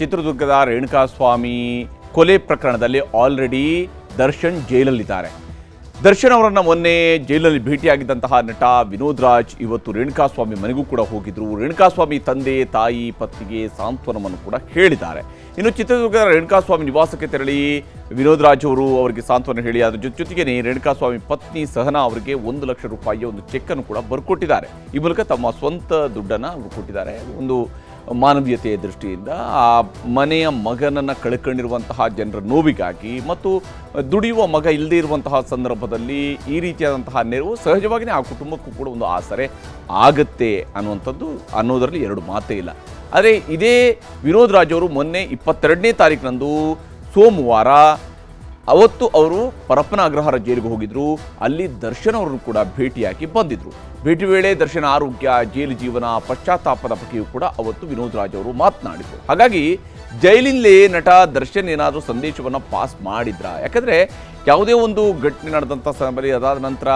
ಚಿತ್ರದುರ್ಗದ ರೇಣುಕಾಸ್ವಾಮಿ ಕೊಲೆ ಪ್ರಕರಣದಲ್ಲಿ ಆಲ್ರೆಡಿ ದರ್ಶನ್ ಜೈಲಲ್ಲಿದ್ದಾರೆ. ದರ್ಶನ್ ಅವರನ್ನು ಮೊನ್ನೆ ಜೈಲಲ್ಲಿ ಭೇಟಿಯಾಗಿದ್ದಂತಹ ನಟ ವಿನೋದ್ ರಾಜ್ ಇವತ್ತು ರೇಣುಕಾಸ್ವಾಮಿ ಮನೆಗೂ ಕೂಡ ಹೋಗಿದ್ರು. ರೇಣುಕಾಸ್ವಾಮಿ ತಂದೆ, ತಾಯಿ, ಪತ್ನಿಗೆ ಸಾಂತ್ವನವನ್ನು ಕೂಡ ಹೇಳಿದ್ದಾರೆ. ಇನ್ನು ಚಿತ್ರದುರ್ಗದ ರೇಣುಕಾಸ್ವಾಮಿ ನಿವಾಸಕ್ಕೆ ತೆರಳಿ ವಿನೋದ್ ರಾಜ್ ಅವರು ಅವರಿಗೆ ಸಾಂತ್ವನ ಹೇಳಿ, ಅದ್ರ ಜೊತೆ ಜೊತೆಗೇನೆ ರೇಣುಕಾಸ್ವಾಮಿ ಪತ್ನಿ ಸಹನಾ ಅವರಿಗೆ ಒಂದು ಲಕ್ಷ ರೂಪಾಯಿಯ ಒಂದು ಚೆಕ್ ಅನ್ನು ಕೂಡ ಬರ್ಕೊಟ್ಟಿದ್ದಾರೆ. ಈ ಮೂಲಕ ತಮ್ಮ ಸ್ವಂತ ದುಡ್ಡನ್ನು ಅವರು ಕೊಟ್ಟಿದ್ದಾರೆ. ಒಂದು ಮಾನವೀಯತೆಯ ದೃಷ್ಟಿಯಿಂದ ಆ ಮನೆಯ ಮಗನನ್ನು ಕಳ್ಕೊಂಡಿರುವಂತಹ ಜನರ ನೋವಿಗಾಗಿ ಮತ್ತು ದುಡಿಯುವ ಮಗ ಇಲ್ಲದೇ ಇರುವಂತಹ ಸಂದರ್ಭದಲ್ಲಿ ಈ ರೀತಿಯಾದಂತಹ ನೆರವು ಸಹಜವಾಗಿಯೇ ಆ ಕುಟುಂಬಕ್ಕೂ ಕೂಡ ಒಂದು ಆಸರೆ ಆಗುತ್ತೆ ಅನ್ನುವಂಥದ್ದು ಅನ್ನೋದರಲ್ಲಿ ಎರಡು ಮಾತೇ ಇಲ್ಲ. ಆದರೆ ಇದೇ ವಿನೋದ್ ರಾಜ್ ಅವರು ಮೊನ್ನೆ ಇಪ್ಪತ್ತೆರಡನೇ ತಾರೀಕಿನಂದು ಸೋಮವಾರ ಅವತ್ತು ಅವರು ಪರಪ್ಪನ ಅಗ್ರಹಾರ ಜೈಲಿಗೆ ಹೋಗಿದ್ರು. ಅಲ್ಲಿ ದರ್ಶನ್ ಅವರನ್ನು ಕೂಡ ಭೇಟಿಯಾಗಿ ಬಂದಿದ್ರು. ಭೇಟಿ ವೇಳೆ ದರ್ಶನ್ ಆರೋಗ್ಯ, ಜೈಲು ಜೀವನ, ಪಶ್ಚಾತ್ತಾಪದ ಬಗ್ಗೆಯೂ ಕೂಡ ಅವತ್ತು ವಿನೋದ್ ರಾಜ್ ಅವರು ಮಾತನಾಡಿದ್ರು. ಹಾಗಾಗಿ ಜೈಲಿನಲ್ಲಿ ನಟ ದರ್ಶನ್ ಏನಾದರೂ ಸಂದೇಶವನ್ನು ಪಾಸ್ ಮಾಡಿದ್ರ? ಯಾಕಂದರೆ ಯಾವುದೇ ಒಂದು ಘಟನೆ ನಡೆದಂಥ ಸಮಯದಲ್ಲಿ ಅದಾದ ನಂತರ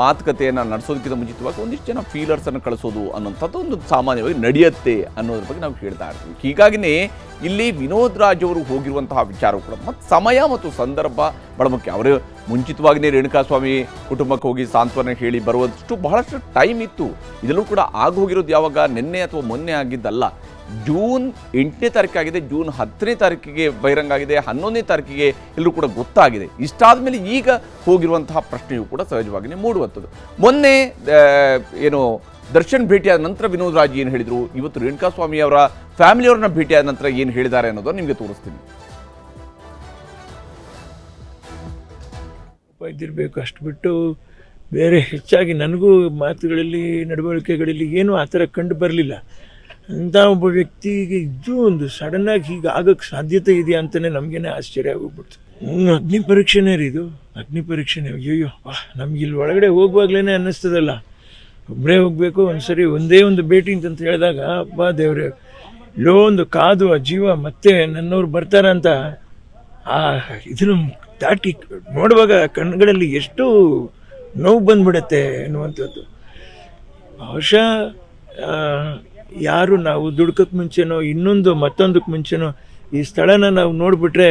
ಮಾತುಕತೆಯನ್ನು ನಡೆಸೋದಕ್ಕಿಂತ ಮುಂಚಿತವಾಗಿ ಒಂದಿಷ್ಟು ಜನ ಫೀಲರ್ಸನ್ನು ಕಳಿಸೋದು ಅನ್ನೋಂಥದ್ದು ಒಂದು ಸಾಮಾನ್ಯವಾಗಿ ನಡೆಯುತ್ತೆ ಅನ್ನೋದ್ರ ಬಗ್ಗೆ ನಾವು ಹೇಳ್ತಾ ಇರ್ತೀವಿ. ಹೀಗಾಗಿನೇ ಇಲ್ಲಿ ವಿನೋದ್ ರಾಜ್ ಅವರು ಹೋಗಿರುವಂತಹ ವಿಚಾರ ಕೂಡ. ಮತ್ತು ಸಮಯ ಮತ್ತು ಸಂದರ್ಭ ಬಹಳ ಮುಖ್ಯ ಅವರು ಮುಂಚಿತವಾಗಿಯೇ ರೇಣುಕಾಸ್ವಾಮಿ ಕುಟುಂಬಕ್ಕೆ ಹೋಗಿ ಸಾಂತ್ವನ ಹೇಳಿ ಬರುವಷ್ಟು ಬಹಳಷ್ಟು ಟೈಮ್ ಇತ್ತು. ಇದೆಲ್ಲೂ ಕೂಡ ಆಗೋಗಿರೋದು ಯಾವಾಗ? ನಿನ್ನೆ ಅಥವಾ ಮೊನ್ನೆ ಆಗಿದ್ದಲ್ಲ. ಜೂನ್ ಎಂಟನೇ ತಾರೀಕಾಗಿದೆ ಜೂನ್ ಹತ್ತನೇ ತಾರೀಕಿಗೆ ಬಹಿರಂಗ ಆಗಿದೆ. ಹನ್ನೊಂದನೇ ತಾರೀಕಿಗೆ ಎಲ್ಲರೂ ಕೂಡ ಗೊತ್ತಾಗಿದೆ. ಇಷ್ಟಾದ ಮೇಲೆ ಈಗ ಹೋಗಿರುವಂತಹ ಪ್ರಶ್ನೆಯು ಕೂಡ ಸಹಜವಾಗಿಯೇ ಮೂಡುವಂಥದ್ದು. ಮೊನ್ನೆ ಏನು ದರ್ಶನ್ ಭೇಟಿಯಾದ ನಂತರ ವಿನೋದ್ ರಾಜ್ ಏನು ಹೇಳಿದರು? ಇವತ್ತು ರೇಣುಕಾ ಸ್ವಾಮಿ ಅವರ ಫ್ಯಾಮಿಲಿಯವ್ರನ್ನ ಭೇಟಿಯಾದ ನಂತರ ಏನು ಹೇಳಿದ್ದಾರೆ ಅನ್ನೋದನ್ನು ನಿಮಗೆ ತೋರಿಸ್ತೀನಿ. ಇದ್ದಿರಬೇಕು ಅಷ್ಟು ಬಿಟ್ಟು ಬೇರೆ ಹೆಚ್ಚಾಗಿ ನನಗೂ ಮಾತುಗಳಲ್ಲಿ, ನಡವಳಿಕೆಗಳಲ್ಲಿ ಏನೂ ಆ ಥರ ಕಂಡು ಬರಲಿಲ್ಲ. ಅಂಥ ಒಬ್ಬ ವ್ಯಕ್ತಿಗೆ ಇದ್ದು ಒಂದು ಸಡನ್ನಾಗಿ ಹೀಗೆ ಆಗೋಕ್ಕೆ ಸಾಧ್ಯತೆ ಇದೆಯಾ ಅಂತಲೇ ನಮಗೇನೆ ಆಶ್ಚರ್ಯ ಆಗೋಗ್ಬಿಡ್ತು ಅಗ್ನಿ ಪರೀಕ್ಷೆನೇ ರೀ ಇದು. ಅಗ್ನಿ ಪರೀಕ್ಷೆನೇ. ಅಯ್ಯೋ ವಾಹ್ ನಮ್ಗೆ ಇಲ್ಲಿ ಒಳಗಡೆ ಹೋಗುವಾಗಲೇ ಅನ್ನಿಸ್ತದಲ್ಲ. ಒಬ್ಬರೇ ಹೋಗಬೇಕು, ಒಂದ್ಸರಿ ಒಂದೇ ಒಂದು ಭೇಟಿ ಅಂತ ಹೇಳಿದಾಗ ಅಪ್ಪ ದೇವರೇ, ಇಲ್ಲೋ ಒಂದು ಕಾದು, ಆ ಜೀವ ಮತ್ತೆ ನನ್ನವ್ರು ಬರ್ತಾರಂತ ಆ ಇದನ್ನು ದಾಟಿ ನೋಡುವಾಗ ಕಣ್ಗಳಲ್ಲಿ ಎಷ್ಟು ನೋವು ಬಂದ್ಬಿಡತ್ತೆ ಅನ್ನುವಂಥದ್ದು ಬಹುಶಃ ಯಾರು ನಾವು ದುಡ್ಕಕ್ಕೆ ಮುಂಚೆನೋ, ಇನ್ನೊಂದು ಮತ್ತೊಂದಕ್ಕೆ ಮುಂಚೆನೋ, ಈ ಸ್ಥಳನ ನಾವು ನೋಡಿಬಿಟ್ರೆ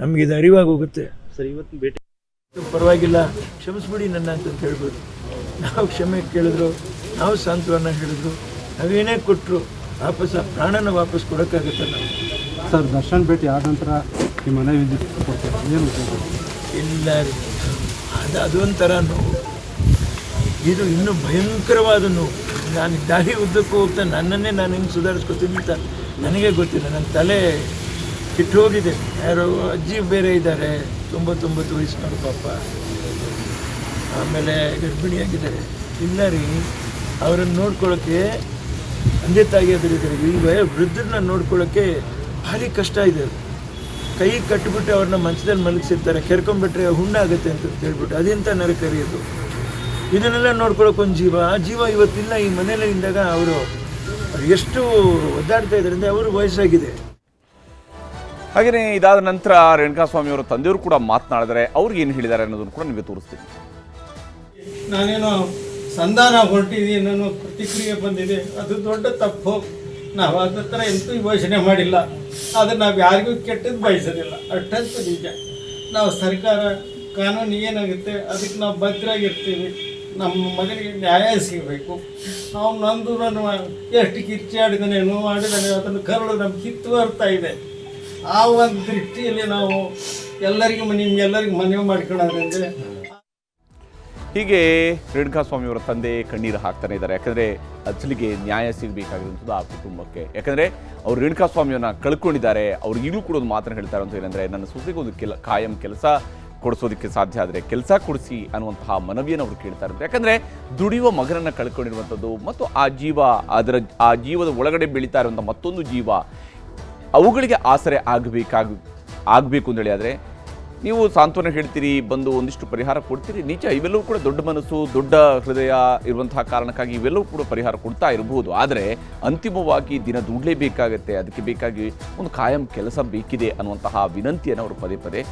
ನಮಗೆ ಇದು ಅರಿವಾಗಿ ಹೋಗುತ್ತೆ ಸರ್ ಇವತ್ತು ಭೇಟಿ ಪರವಾಗಿಲ್ಲ, ಕ್ಷಮಿಸ್ಬಿಡಿ ನನ್ನ ಅಂತ ಹೇಳ್ಬೋದು. ನಾವು ಕ್ಷಮೆ ಕೇಳಿದ್ರು ನಾವು ಸಾಂತ್ವನ ಹೇಳಿದ್ರು ನಾವೇನೇ ಕೊಟ್ಟರು ವಾಪಸ್ ಆ ಪ್ರಾಣನ ವಾಪಸ್ ಕೊಡೋಕ್ಕಾಗುತ್ತೆ ನಾವು. ಸರ್ ದರ್ಶನ್ ಭೇಟಿ ಆದ ನಂತರ ನಿಮ್ಮ ಮನೆ ಕೊಡ್ತಾರೆ? ಏನು? ಇಲ್ಲ ಅದು ಅದೊಂಥರ ನೋವು. ಇದು ಇನ್ನೂ ಭಯಂಕರವಾದ ನೋವು. ನಾನು ದಾರಿ ಉದ್ದಕ್ಕೂ ಹೋಗ್ತಾ ನನ್ನನ್ನೇ ನಾನು ಹಿಂಗೆ ಸುಧಾರಿಸ್ಕೊತೀನಿ ಅಂತ ನನಗೆ ಗೊತ್ತಿಲ್ಲ. ನನ್ನ ತಲೆ ಕೆಟ್ಟು ಹೋಗಿದೆ ಯಾರೋ ಅಜ್ಜಿ ಬೇರೆ ಇದ್ದಾರೆ ತೊಂಬತ್ತೊಂಬತ್ತು ವಯಸ್ಸಿನವ್ರು ಪಾಪ. ಆಮೇಲೆ ಗರ್ಭಿಣಿಯಾಗಿದ್ದಾರೆ. ಇಲ್ಲ ರೀ, ಅವರನ್ನು ನೋಡ್ಕೊಳ್ಳೋಕ್ಕೆ ತಂದೆ ತಾಯಿ ಇದ್ದಾರೆ ವಯ ವೃದ್ಧರನ್ನ ನೋಡ್ಕೊಳ್ಳೋಕ್ಕೆ ಭಾರಿ ಕಷ್ಟ ಇದೆ. ಕೈ ಕಟ್ಟಿಬಿಟ್ಟು ಅವ್ರನ್ನ ಮಂಚದಲ್ಲಿ ಮಲಗಿಸಿರ್ತಾರೆ. ಕೆರ್ಕೊಂಡ್ಬಿಟ್ರೆ ಹುಣ್ಣಾಗುತ್ತೆ ಅಂತ ಹೇಳ್ಬಿಟ್ಟು. ಅದೆಂತ ನರಕರಿ ಅದು ಇದನ್ನೆಲ್ಲ ನೋಡ್ಕೊಳ್ಳೋಕೆ ಒಂದು ಜೀವ. ಆ ಜೀವ ಇವತ್ತಿಲ್ಲ. ಈ ಮನೇಲಿ ಇದ್ದಾಗ ಅವರು ಎಷ್ಟು ಒದ್ದಾಡ್ತಾ ಇದ್ದಾರೆ ಅಂದರೆ ಅವರು ವಯಸ್ಸಾಗಿದೆ. ಹಾಗೆಯೇ ಇದಾದ ನಂತರ ರೇಣುಕಾಸ್ವಾಮಿ ಅವರು ತಂದೆಯವರು ಕೂಡ ಮಾತನಾಡಿದರೆ ಅವ್ರಿಗೆ ಏನು ಹೇಳಿದ್ದಾರೆ ಅನ್ನೋದನ್ನು ಕೂಡ ನಿಮಗೆ ತೋರಿಸ್ತೀನಿ. ನಾನೇನೋ ಸಂಧಾನ ಹೊರಟಿದ್ದೀನಿ ಅನ್ನೋ ಪ್ರತಿಕ್ರಿಯೆ ಬಂದಿದೆ. ಅದು ದೊಡ್ಡ ತಪ್ಪು. ನಾವು ಅದ್ರ ಥರ ಎಂತೂ ಯೋಚನೆ ಮಾಡಿಲ್ಲ. ಆದರೆ ನಾವು ಯಾರಿಗೂ ಕೆಟ್ಟದ್ದು ಬಯಸೋದಿಲ್ಲ. ಅಷ್ಟಂತೂ ನಿಜ. ನಾವು ಸರ್ಕಾರ ಕಾನೂನು ಏನಾಗುತ್ತೆ, ಅದಕ್ಕೆ ನಾವು ಭದ್ರಾಗಿರ್ತೀವಿ. ನಮ್ಮ ಮಗನಿಗೆ ನ್ಯಾಯ ಸಿಗಬೇಕು. ನಾವು ನಂದು ನಾನು ಎಷ್ಟು ಕಿರ್ಚಾಡಿದಾನೆ ನೋವು ಮಾಡಿದಾನೆ ಅದನ್ನು ಕರಳು, ನಮ್ಗೆ ಕಿತ್ತು ಬರ್ತಾ ಇದೆ. ಆ ಒಂದು ದೃಷ್ಟಿಯಲ್ಲಿ ನಾವು ಎಲ್ಲರಿಗೂ ನಿಮ್ಗೆಲ್ಲರಿಗೂ ಮನವಿ ಮಾಡ್ಕೊಳ್ಳೋದಂದ್ರೆ ಹೀಗೆ ರೇಣುಕಾಸ್ವಾಮಿ ಅವರ ತಂದೆ ಕಣ್ಣೀರು ಹಾಕ್ತಾನೆ ಇದ್ದಾರೆ. ಯಾಕಂದರೆ ಅಸಲಿಗೆ ನ್ಯಾಯ ಸಿಗಬೇಕಾಗಿರುವಂಥದ್ದು ಆ ಕುಟುಂಬಕ್ಕೆ. ಯಾಕಂದರೆ ಅವರು ರೇಣುಕಾಸ್ವಾಮಿಯನ್ನು ಕಳ್ಕೊಂಡಿದ್ದಾರೆ. ಅವ್ರು ಕೂಡ ಒಂದು ಮಾತನ್ನು ಹೇಳ್ತಾರೆ ಅಂತ ಏನಂದರೆ ನನ್ನ ಸೊಸೆಗೆ ಒಂದು ಕೆಲ, ಕಾಯಂ ಕೆಲಸ ಕೊಡಿಸೋದಕ್ಕೆ ಸಾಧ್ಯ ಆದರೆ ಕೆಲಸ ಕೊಡಿಸಿ ಅನ್ನುವಂತಹ ಮನವಿಯನ್ನು ಅವರು ಕೇಳ್ತಾ ಇರ್ತಾರೆ ಯಾಕಂದರೆ ದುಡಿಯುವ ಮಗನನ್ನು ಕಳ್ಕೊಂಡಿರುವಂಥದ್ದು ಮತ್ತು ಆ ಜೀವ, ಅದರ, ಆ ಜೀವದ ಒಳಗಡೆ ಬೆಳೀತಾ ಇರುವಂಥ ಮತ್ತೊಂದು ಜೀವ, ಅವುಗಳಿಗೆ ಆಸರೆ ಆಗಬೇಕಾಗ, ಆಗಬೇಕು ಅಂತೇಳಿ ಆದರೆ ನೀವು ಸಾಂತ್ವನ ಹೇಳ್ತೀರಿ, ಬಂದು ಒಂದಿಷ್ಟು ಪರಿಹಾರ ಕೊಡ್ತೀರಿ. ನಿಜ, ಇವೆಲ್ಲವೂ ಕೂಡ ದೊಡ್ಡ ಮನಸ್ಸು, ದೊಡ್ಡ ಹೃದಯ ಇರುವಂತಹ ಕಾರಣಕ್ಕಾಗಿ ಇವೆಲ್ಲವೂ ಕೂಡ ಪರಿಹಾರ ಕೊಡ್ತಾ ಇರಬಹುದು. ಆದರೆ ಅಂತಿಮವಾಗಿ ದಿನ ದುಡ್ಲೇಬೇಕಾಗತ್ತೆ ಅದಕ್ಕೆ ಬೇಕಾಗಿ ಒಂದು ಕಾಯಂ ಕೆಲಸ ಬೇಕಿದೆ ಅನ್ನುವಂತಹ ವಿನಂತಿಯನ್ನು ಅವರು ಪದೇ ಪದೇ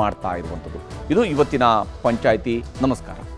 ಮಾಡ್ತಾ ಇರುವಂಥದ್ದು. ಇದು ಇವತ್ತಿನ ಪಂಚಾಯಿತಿ. ನಮಸ್ಕಾರ.